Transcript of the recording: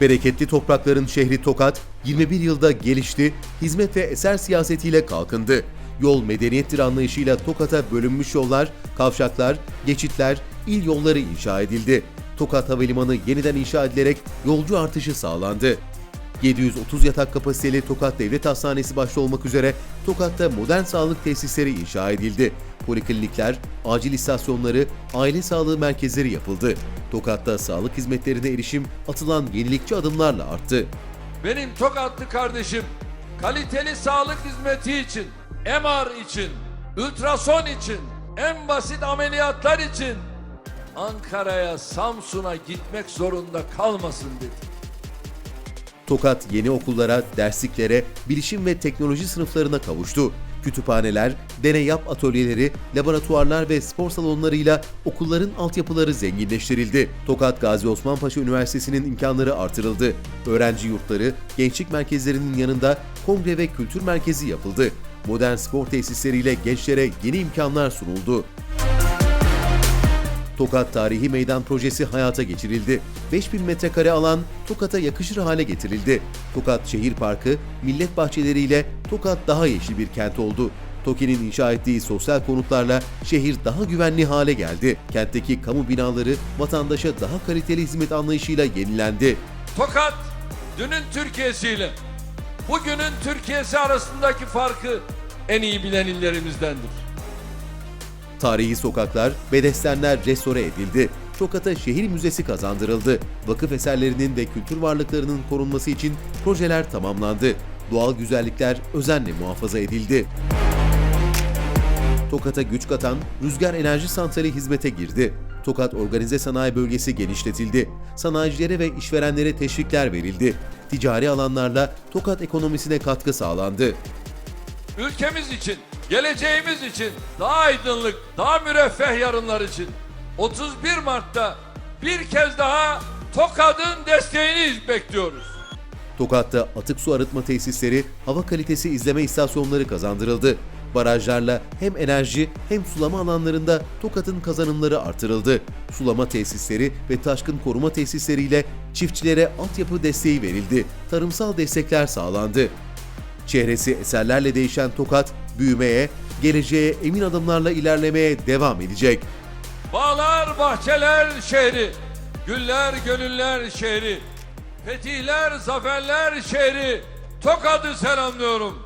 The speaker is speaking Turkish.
Bereketli toprakların şehri Tokat 21 yılda gelişti, hizmet ve eser siyasetiyle kalkındı. Yol medeniyettir anlayışıyla Tokat'a bölünmüş yollar, kavşaklar, geçitler, il yolları inşa edildi. Tokat Havalimanı yeniden inşa edilerek yolcu artışı sağlandı. 730 yatak kapasiteli Tokat Devlet Hastanesi başta olmak üzere Tokat'ta modern sağlık tesisleri inşa edildi. Poliklinikler, acil istasyonları, aile sağlığı merkezleri yapıldı. Tokat'ta sağlık hizmetlerine erişim atılan yenilikçi adımlarla arttı. Benim Tokatlı kardeşim kaliteli sağlık hizmeti için, MR için, ultrason için, en basit ameliyatlar için Ankara'ya, Samsun'a gitmek zorunda kalmasın dedi. Tokat yeni okullara, dersliklere, bilişim ve teknoloji sınıflarına kavuştu. Kütüphaneler, deney yap atölyeleri, laboratuvarlar ve spor salonlarıyla okulların altyapıları zenginleştirildi. Tokat Gazi Osman Paşa Üniversitesi'nin imkanları artırıldı. Öğrenci yurtları, gençlik merkezlerinin yanında kongre ve kültür merkezi yapıldı. Modern spor tesisleriyle gençlere yeni imkanlar sunuldu. Tokat Tarihi Meydan Projesi hayata geçirildi. 5000 metrekare alan Tokat'a yakışır hale getirildi. Tokat Şehir Parkı, millet bahçeleriyle Tokat daha yeşil bir kent oldu. TOKİ'nin inşa ettiği sosyal konutlarla şehir daha güvenli hale geldi. Kentteki kamu binaları vatandaşa daha kaliteli hizmet anlayışıyla yenilendi. Tokat dünün Türkiye'siyle bugünün Türkiye'si arasındaki farkı en iyi bilen illerimizdendir. Tarihi sokaklar, bedestenler restore edildi. Tokat'a şehir müzesi kazandırıldı. Vakıf eserlerinin ve kültür varlıklarının korunması için projeler tamamlandı. Doğal güzellikler özenle muhafaza edildi. Tokat'a güç katan rüzgar enerji santrali hizmete girdi. Tokat Organize Sanayi Bölgesi genişletildi. Sanayicilere ve işverenlere teşvikler verildi. Ticari alanlarla Tokat ekonomisine katkı sağlandı. Ülkemiz için, geleceğimiz için, daha aydınlık, daha müreffeh yarınlar için 31 Mart'ta bir kez daha Tokat'ın desteğini bekliyoruz. Tokat'ta atık su arıtma tesisleri, hava kalitesi izleme istasyonları kazandırıldı. Barajlarla hem enerji hem sulama alanlarında Tokat'ın kazanımları artırıldı. Sulama tesisleri ve taşkın koruma tesisleriyle çiftçilere altyapı desteği verildi. Tarımsal destekler sağlandı. Çehresi eserlerle değişen Tokat, büyümeye, geleceğe emin adımlarla ilerlemeye devam edecek. Bağlar bahçeler şehri, güller gönüller şehri, fetihler zaferler şehri, Tokat'ı selamlıyorum.